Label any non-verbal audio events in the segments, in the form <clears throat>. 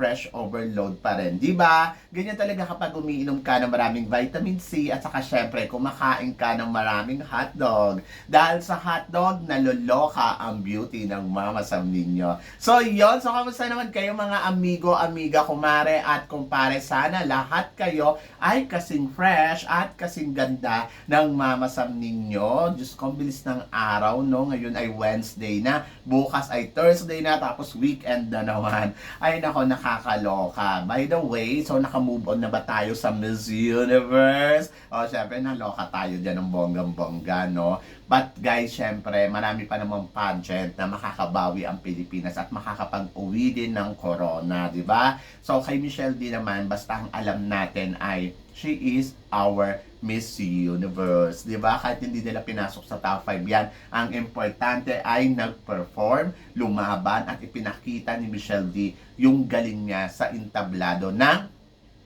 fresh overload pa rin. Di ba? Ganyan talaga kapag umiinom ka ng maraming vitamin C at saka syempre kumakain ka ng maraming hotdog. Dahil sa hotdog, naloloka ang beauty ng mama Sam ninyo. So yon so kamusta naman kayo mga amigo, amiga, kumare at kumpare? Sana lahat kayo ay kasing fresh at kasing ganda ng mama Sam ninyo. Diyos ko, bilis ng araw, no? Ngayon ay Wednesday na, bukas ay Thursday na, tapos weekend na naman. Ay nako, nakakaloka. By the way, so naka-move on na ba tayo sa Miss Universe? O, syempre, naloka tayo dyan ng bonggang-bongga, no? But guys, syempre, marami pa namang pageant na makakabawi ang Pilipinas at makakapag-uwi din ng corona, di ba? So, kay Michelle D naman, basta ang alam natin ay she is our Miss Universe. Di ba? Kahit hindi nila pinasok sa top 5 yan, ang importante ay nag-perform, lumaban at ipinakita ni Michelle D yung galing niya sa entablado ng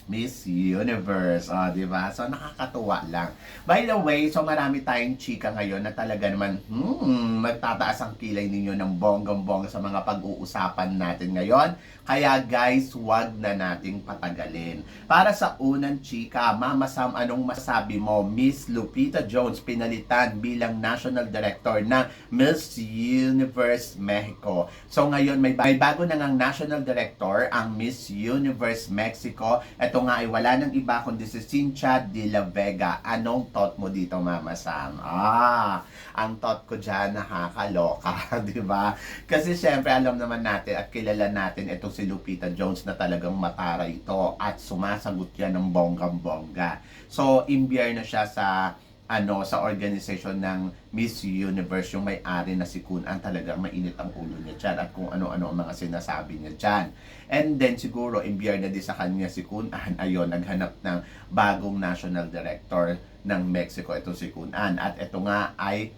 Miss Universe. O, di ba? So, nakakatuwa lang. By the way, so marami tayong chika ngayon na talaga naman, hmm, magtataas ang kilay ninyo ng bonggang-bongga sa mga pag-uusapan natin ngayon. Kaya guys, wag na nating patagalin. Para sa unang chika, Mama Sam, anong masabi mo? Miss Lupita Jones pinalitan bilang National Director ng Miss Universe Mexico. So ngayon, may, may bago na ngang National Director ang Miss Universe Mexico. Ito nga ay wala nang iba kundi si Cynthia de la Vega. Anong thought mo dito, Mama Sam? Ah, ang thought ko dyan, nakakaloka, <laughs> di ba? Kasi syempre, alam naman natin at kilala natin itong si Lupita Jones na talagang matara ito at sumasagot yan ng bonggang-bongga. So, imbiyer na siya sa ano sa organization ng Miss Universe yung may-ari na si Kun ang talagang mainit ang ulo niya dyan at kung ano-ano ang mga sinasabi niya dyan. And then siguro imbiyer na din sa kanya si Kun An. Ayun naghanap ng bagong national director ng Mexico. Ito si Kun An. At ito nga ay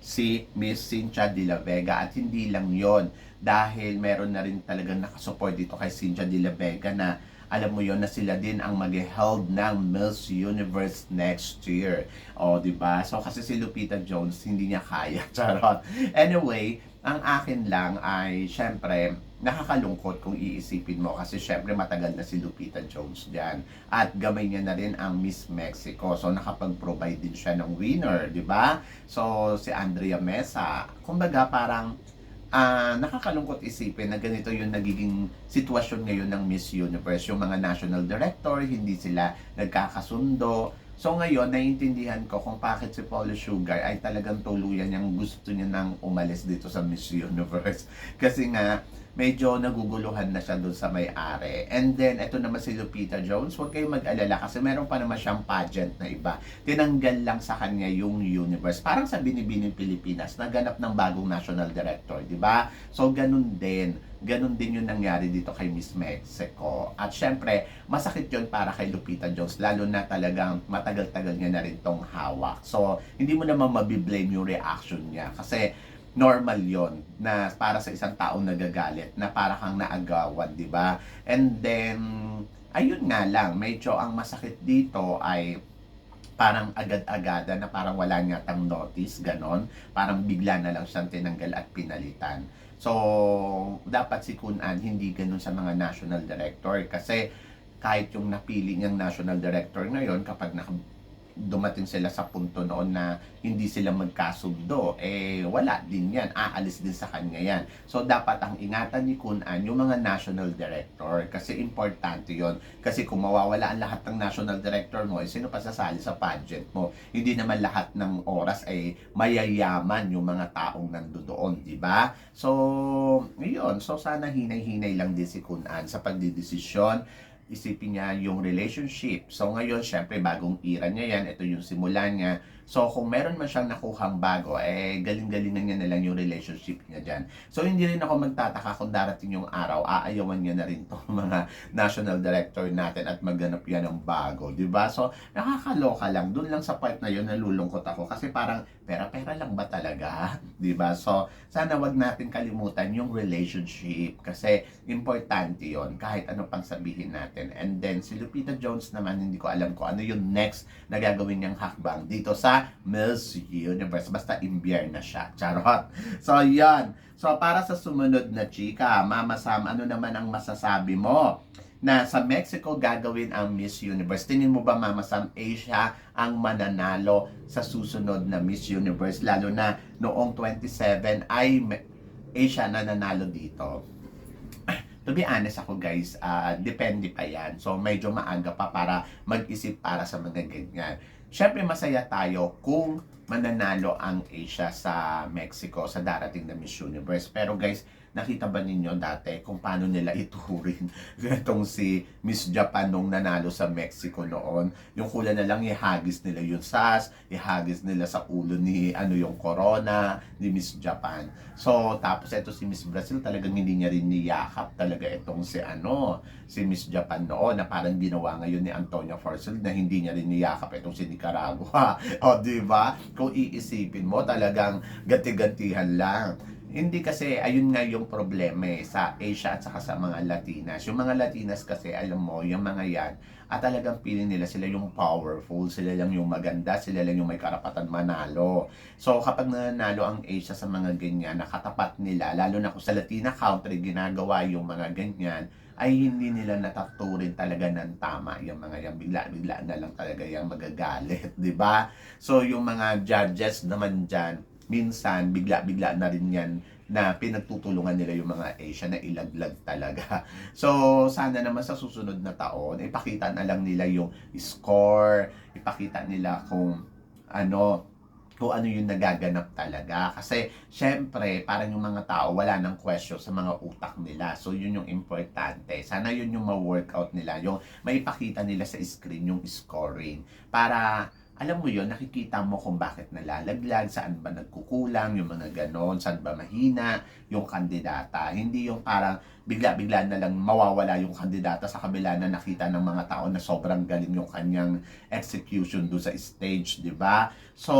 si Miss Cynthia de la Vega. At hindi lang yon dahil meron na rin talagang nakasupport dito kay Cynthia de la Vega na alam mo yon na sila din ang mag-held ng Miss Universe next year. O, di ba? So, kasi si Lupita Jones, hindi niya kaya. <laughs> Charot. Anyway, ang akin lang ay, syempre, nakakalungkot kung iisipin mo kasi syempre matagal na si Lupita Jones diyan at gamay niya na rin ang Miss Mexico so nakapag-provide din siya ng winner di ba so si Andrea Mesa kumbaga parang ah nakakalungkot isipin na ganito yung nagiging sitwasyon ngayon ng Miss Universe yung mga national director hindi sila nagkakasundo So ngayon, naiintindihan ko kung bakit si Paulo Sugar ay talagang tuluyan niyang gusto niya nang umalis dito sa Miss Universe. <laughs> Kasi nga, medyo naguguluhan na siya doon sa may-ari. And then, ito naman si Lupita Jones, huwag kayong mag-alala kasi meron pa naman siyang pageant na iba. Tinanggal lang sa kanya yung universe. Parang sa Binibining Pilipinas, naganap ng bagong national director, di ba? So, ganun din. Ganun din yung nangyari dito kay Miss Mexico. At syempre, masakit yun para kay Lupita Jones, lalo na talagang matagal-tagal niya na rin tong hawak. So, hindi mo naman mabiblame yung reaction niya. Kasi, normal yon na para sa isang taong nagagalit na para kang naagawan, di ba? And then, ayun nga lang, medyo ang masakit dito ay parang agad-agada na parang wala nga tang notice, ganon. Parang bigla na lang siyang tinanggal at pinalitan. So, dapat si Kun An hindi ganun sa mga national director kasi kahit yung napili niyang national director ngayon kapag dumating sila sa punto noon na hindi sila magkasundo, eh wala din yan. Aalis din sa kanya yan. So, dapat ang ingatan ni Kun An yung mga national director kasi importante yon Kasi kung mawawala ang lahat ng national director mo, eh sino pa sasali sa pageant mo? Hindi naman lahat ng oras ay mayayaman yung mga taong nandoon, di ba? So, yun. So, sana hinay-hinay lang din si Kun An sa pagdidesisyon isipin niya yung relationship. So ngayon, syempre, bagong era niya yan. Ito yung simula niya. So kung meron man siyang nakuhang bago, eh galing-galingan niya na lang yung relationship niya dyan. So hindi rin ako magtataka kung darating yung araw, aayawan niya na rin to <laughs> mga national director natin at magganap yan ng bago. 'di ba So nakakaloka lang. Doon lang sa part na yun, nalulungkot ako. Kasi parang pera-pera lang ba talaga? <laughs> 'di ba So sana wag natin kalimutan yung relationship. Kasi importante yon kahit ano pang sabihin natin. And then si Lupita Jones naman, hindi ko alam kung ano yung next na gagawin niyang hakbang dito sa Miss Universe. Basta imbiyer na siya. Charot. So, yan. So, para sa sumunod na chika, Mama Sam, ano naman ang masasabi mo? na sa Mexico gagawin ang Miss Universe. Tingin mo ba, Mama Sam, Asia ang mananalo sa susunod na Miss Universe? Lalo na noong 27 ay Asia na nanalo dito. <clears throat> To be honest ako guys, ah, depende pa yan. So medyo maaga pa para mag-isip para sa mga ganyan. Siyempre masaya tayo kung mananalo ang Asia sa Mexico sa darating na Miss Universe. Pero guys, nakita ba ninyo dati kung paano nila ituring <laughs> itong si Miss Japan nung nanalo sa Mexico noon? Yung kulang na lang ihagis nila yung SAS, ihagis nila sa ulo ni ano yung corona ni Miss Japan. So, tapos ito si Miss Brazil talagang hindi niya rin niyakap talaga itong si ano, si Miss Japan noon na parang ginawa ngayon ni Antonia Forcel na hindi niya rin niyakap itong si Nicaragua. <laughs> o, di ba? Kung iisipin mo, talagang gati-gantihan lang. Hindi kasi, ayun nga yung problema eh, sa Asia at saka sa mga Latinas. Yung mga Latinas kasi, alam mo, yung mga yan, at talagang feeling nila sila yung powerful, sila lang yung maganda, sila lang yung may karapatan manalo. So kapag nanalo ang Asia sa mga ganyan, nakatapat nila, lalo na kung sa Latina country ginagawa yung mga ganyan, ay hindi nila nataturin talaga ng tama yung mga yan bigla-bigla na lang talaga yung magagalit, <laughs> di ba? So yung mga judges naman dyan, minsan bigla-bigla na rin yan na pinagtutulungan nila yung mga Asia na ilaglag talaga. <laughs> So, sana naman sa susunod na taon, ipakita na lang nila yung score, ipakita nila kung ano, kung ano yung nagaganap talaga. Kasi, syempre, parang yung mga tao, wala nang question sa mga utak nila. So, yun yung importante. Sana yun yung ma-workout nila. Yung maipakita nila sa screen yung scoring. Para, alam mo yun, nakikita mo kung bakit nalalaglag, saan ba nagkukulang, yung mga ganon, saan ba mahina yung kandidata. Hindi yung parang bigla-bigla na lang mawawala yung kandidata sa kabila na nakita ng mga tao na sobrang galing yung kanyang execution do sa stage, di ba? So,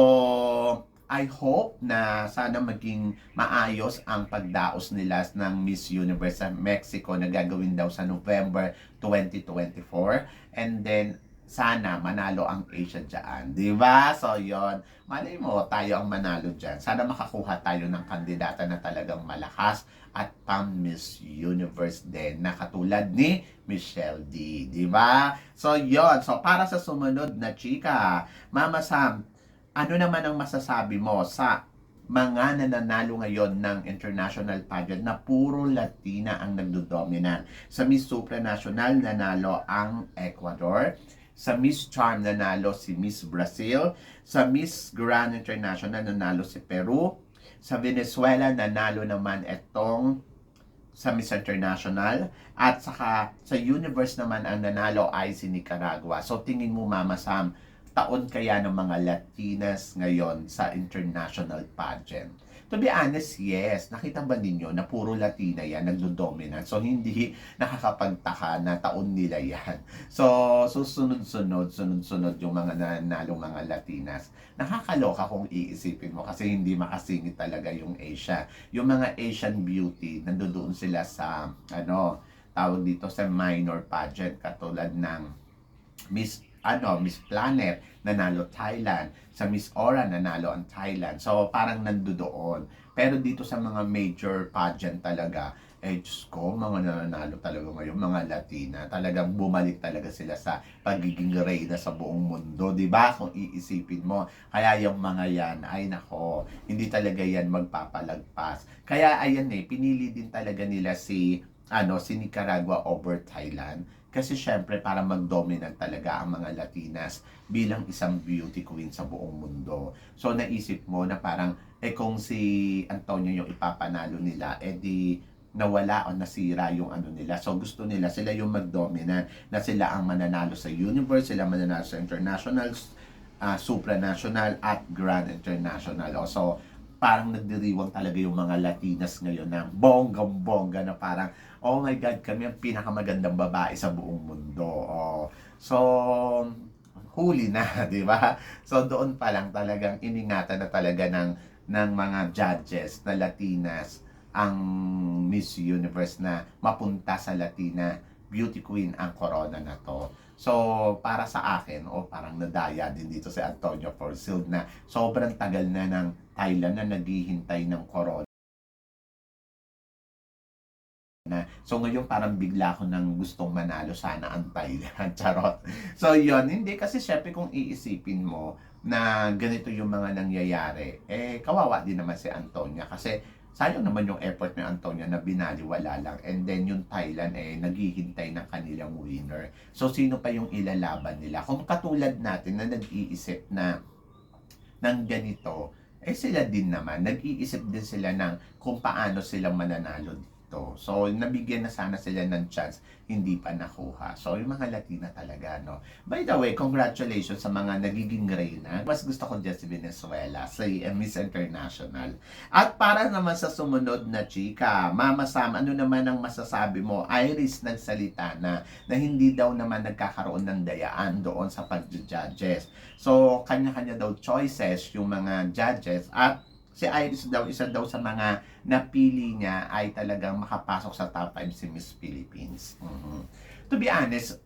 I hope na sana maging maayos ang pagdaos nila ng Miss Universe sa Mexico na gagawin daw sa November 2024. And then, sana manalo ang Asia dyan. Di ba? So, yon Malay mo, tayo ang manalo dyan. Sana makakuha tayo ng kandidata na talagang malakas at pang Miss Universe din na katulad ni Michelle D. Di ba? So, yon So, para sa sumunod na chika, Mama Sam, ano naman ang masasabi mo sa mga nananalo ngayon ng international pageant na puro Latina ang nagdodominant. Sa Miss Supranational, nanalo ang Ecuador. Sa Miss Charm, nanalo si Miss Brazil. Sa Miss Grand International, nanalo si Peru. Sa Venezuela, nanalo naman itong sa Miss International. At saka sa Universe naman, ang nanalo ay si Nicaragua. So tingin mo, Mama Sam, taon kaya ng mga Latinas ngayon sa international pageant? To be honest, yes. Nakita ba ninyo na puro Latina yan, nagdo-dominant. So, hindi <laughs> nakakapagtaka na taon nila yan. So, susunod-sunod, sunod-sunod yung mga nanalong mga Latinas. Nakakaloka kung iisipin mo kasi hindi makasingit talaga yung Asia. Yung mga Asian beauty, nandoon sila sa, ano, tawag dito sa minor pageant katulad ng Miss ano, Miss Planet, nanalo Thailand. Sa Miss Aura, nanalo ang Thailand. So, parang nandoon. Pero dito sa mga major pageant talaga, eh, Diyos ko, mga nananalo talaga ngayon, mga Latina, talagang bumalik talaga sila sa pagiging reyna sa buong mundo, di ba? Kung iisipin mo, kaya yung mga yan, ay nako, hindi talaga yan magpapalagpas. Kaya ayan eh, pinili din talaga nila si, ano, si Nicaragua over Thailand kasi syempre para mag-dominant talaga ang mga Latinas bilang isang beauty queen sa buong mundo. So naisip mo na parang eh kung si Antonio yung ipapanalo nila, eh di nawala o nasira yung ano nila. So gusto nila sila yung mag-dominant na sila ang mananalo sa universe, sila mananalo sa international, uh, supranational at grand international. So parang nagdiriwang talaga yung mga Latinas ngayon na bonggang-bongga na parang, oh my God, kami ang pinakamagandang babae sa buong mundo. Oh. So, huli na, <laughs> di ba? So, doon pa lang talagang iningatan na talaga ng, ng mga judges na Latinas ang Miss Universe na mapunta sa Latina beauty queen ang corona na to. So, para sa akin, o oh, parang nadaya din dito si Antonio Forsyth na sobrang tagal na ng Thailand na naghihintay ng corona na. So ngayon parang bigla ko nang gustong manalo sana ang Thailand. <laughs> Charot. So yon hindi kasi syempre kung iisipin mo na ganito yung mga nangyayari, eh kawawa din naman si Antonia kasi sayang naman yung effort ni Antonia na binaliwala lang and then yung Thailand eh naghihintay ng kanilang winner. So sino pa yung ilalaban nila? Kung katulad natin na nag-iisip na ng ganito, eh sila din naman, nag-iisip din sila ng kung paano sila mananalo to. So, nabigyan na sana sila ng chance, hindi pa nakuha. So, yung mga Latina talaga, no. By the way, congratulations sa mga nagiging reyna. Mas gusto ko dyan si Venezuela, si Miss International. At para naman sa sumunod na chika, Mama Sam, ano naman ang masasabi mo? Iris nagsalita na, na hindi daw naman nagkakaroon ng dayaan doon sa pag-judges. So, kanya-kanya daw choices yung mga judges at si Iris daw, isa daw sa mga napili niya ay talagang makapasok sa top 5 si Miss Philippines. Mm-hmm. To be honest,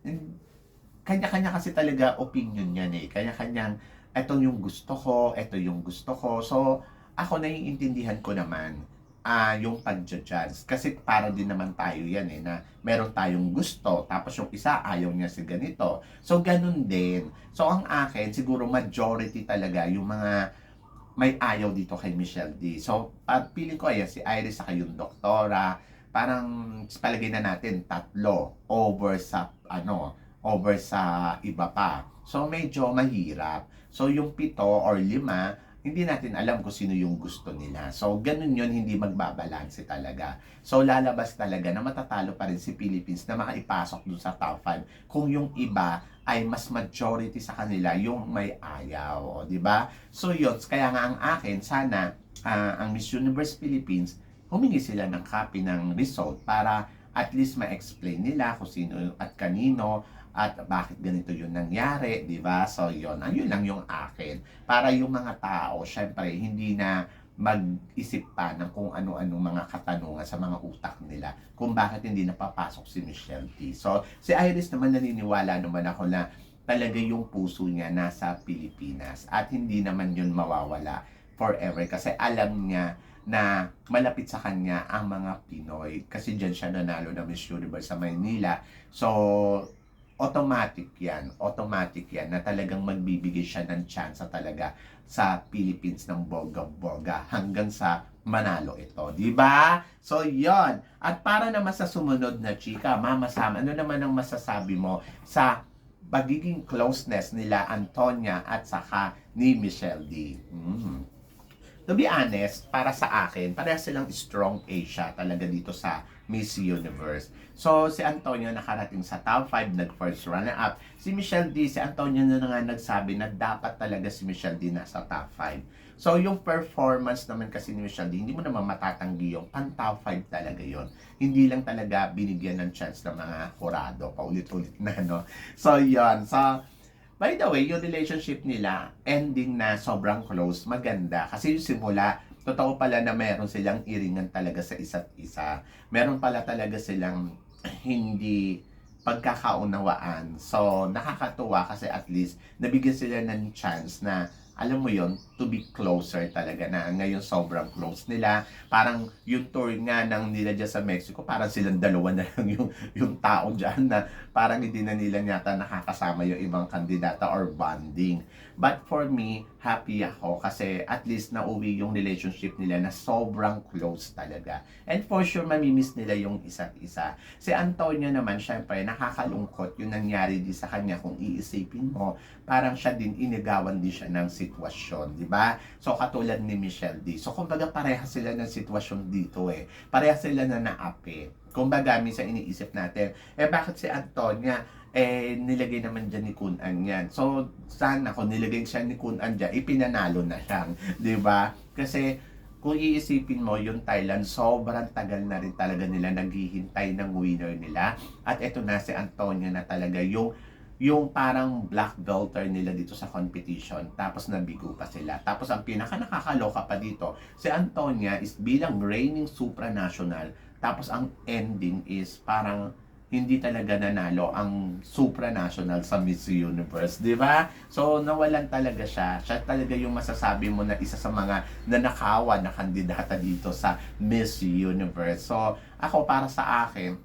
kanya-kanya kasi talaga opinion yan eh. Kanya-kanyang, eto yung gusto ko, eto yung gusto ko. So, ako naiintindihan ko naman uh, yung pag-judge. Kasi para din naman tayo yan eh, na meron tayong gusto, tapos yung isa ayaw niya si ganito. So, ganun din. So, ang akin, siguro majority talaga yung mga may ayaw dito kay Michelle D. So, at feeling ko ayan, si Iris sa yung doktora, parang palagay na natin tatlo over sa ano, over sa iba pa. So, medyo mahirap. So, yung pito or lima, hindi natin alam kung sino yung gusto nila. So, ganun yun, hindi magbabalanse talaga. So, lalabas talaga na matatalo pa rin si Philippines na makaipasok dun sa top 5 kung yung iba ay mas majority sa kanila yung may ayaw, di ba? So, yun, kaya nga ang akin, sana uh, ang Miss Universe Philippines, humingi sila ng copy ng result para at least ma-explain nila kung sino at kanino at bakit ganito yung nangyari, di ba? So, yun. Ayun lang yung akin. Para yung mga tao, syempre, hindi na mag-isip pa ng kung ano-anong mga katanungan sa mga utak nila kung bakit hindi napapasok si Michelle T. So, si Iris naman naniniwala naman ako na talaga yung puso niya nasa Pilipinas at hindi naman yun mawawala forever kasi alam niya na malapit sa kanya ang mga Pinoy kasi dyan siya nanalo na Miss Universe sa Maynila. So, automatic yan, automatic yan na talagang magbibigay siya ng chance talaga sa Philippines ng boga-boga hanggang sa manalo ito, di ba? So, yon At para naman sa sumunod na chika, Mama Sam, ano naman ang masasabi mo sa pagiging closeness nila Antonia at saka ni Michelle D? Mm. To be honest, para sa akin, pareha silang strong Asia talaga dito sa Miss Universe. So, si Antonio nakarating sa top 5, nag-first runner-up. Si Michelle D, si Antonio na nga nagsabi na dapat talaga si Michelle D nasa top 5. So, yung performance naman kasi ni Michelle D, hindi mo naman matatanggi yung pan-top 5 talaga yon Hindi lang talaga binigyan ng chance ng mga kurado, paulit-ulit na, no? So, yon So, By the way, yung relationship nila, ending na sobrang close, maganda. Kasi yung simula, totoo pala na meron silang iringan talaga sa isa't isa. Meron pala talaga silang hindi pagkakaunawaan. So, nakakatuwa kasi at least nabigyan sila ng chance na alam mo yon to be closer talaga na ngayon sobrang close nila. Parang yung tour nga ng nila dyan sa Mexico, parang silang dalawa na lang yung, yung tao dyan na parang hindi na nila yata nakakasama yung ibang kandidata or bonding. But for me, happy ako kasi at least nauwi yung relationship nila na sobrang close talaga. And for sure, mamimiss nila yung isa't isa. Si Antonio naman, syempre, nakakalungkot yung nangyari di sa kanya kung iisipin mo, parang siya din inigawan din siya ng si sitwasyon, di ba? So, katulad ni Michelle D. So, kumbaga pareha sila ng sitwasyon dito eh. Pareha sila na naapi. Kumbaga, minsan iniisip natin, eh bakit si Antonia, eh nilagay naman dyan ni Kun An yan. So, sana kung nilagay siya ni Kun An dyan, ipinanalo na siyang, <laughs> di ba? Kasi, kung iisipin mo, yung Thailand, sobrang tagal na rin talaga nila naghihintay ng winner nila. At eto na si Antonia na talaga yung yung parang black belter nila dito sa competition. Tapos nabigo pa sila. Tapos ang pinaka nakakaloka pa dito, si Antonia is bilang reigning supranational. Tapos ang ending is parang hindi talaga nanalo ang supranational sa Miss Universe, di ba? So, nawalan talaga siya. Siya talaga yung masasabi mo na isa sa mga nanakawan na kandidata dito sa Miss Universe. So, ako para sa akin,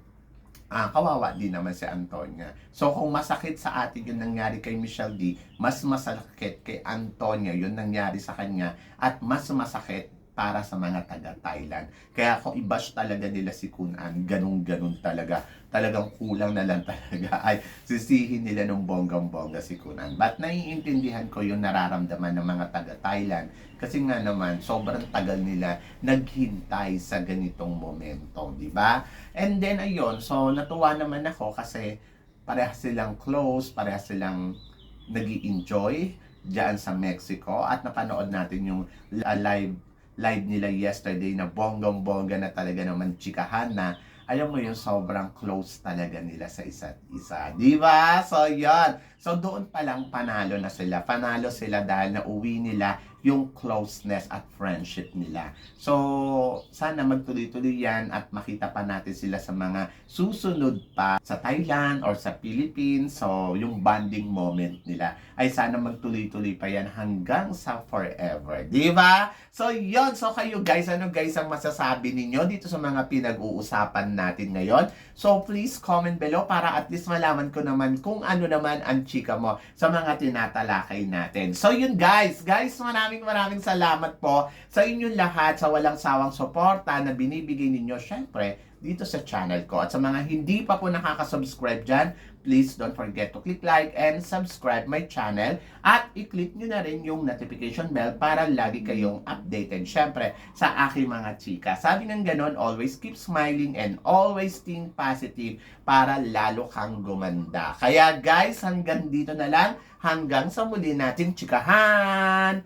ah, kawawa din naman si Antonia. So, kung masakit sa atin yung nangyari kay Michelle D, mas masakit kay Antonia yung nangyari sa kanya at mas masakit para sa mga taga-Thailand. Kaya kung i-bash talaga nila si Kunan, ganun-ganun talaga. Talagang kulang na lang <laughs> talaga ay sisihin nila ng bonggang-bongga si Kunan. But naiintindihan ko yung nararamdaman ng mga taga-Thailand kasi nga naman, sobrang tagal nila naghintay sa ganitong momento, di ba? And then, ayun, so natuwa naman ako kasi parehas silang close, parehas silang nag enjoy diyan sa Mexico at napanood natin yung live live nila yesterday na bonggang-bongga na talaga naman chikahan na alam mo yung sobrang close talaga nila sa isa't isa. Di ba? So, yon So, doon pa lang panalo na sila. Panalo sila dahil na uwi nila yung closeness at friendship nila. So, sana magtuloy-tuloy yan at makita pa natin sila sa mga susunod pa sa Thailand or sa Philippines. So, yung bonding moment nila ay sana magtuloy-tuloy pa yan hanggang sa forever. Di ba? So, yon So, kayo guys, ano guys ang masasabi ninyo dito sa mga pinag-uusapan natin ngayon? So, please comment below para at least malaman ko naman kung ano naman ang chika mo sa mga tinatalakay natin. So, yun guys. Guys, maraming maraming salamat po sa inyong lahat sa walang sawang suporta na binibigay ninyo. Syempre, dito sa channel ko. At sa mga hindi pa po nakaka-subscribe dyan, please don't forget to click like and subscribe my channel at i-click nyo na rin yung notification bell para lagi kayong updated. Syempre, sa aking mga chika. Sabi ng ganon, always keep smiling and always think positive para lalo kang gumanda. Kaya guys, hanggang dito na lang. Hanggang sa muli natin chikahan.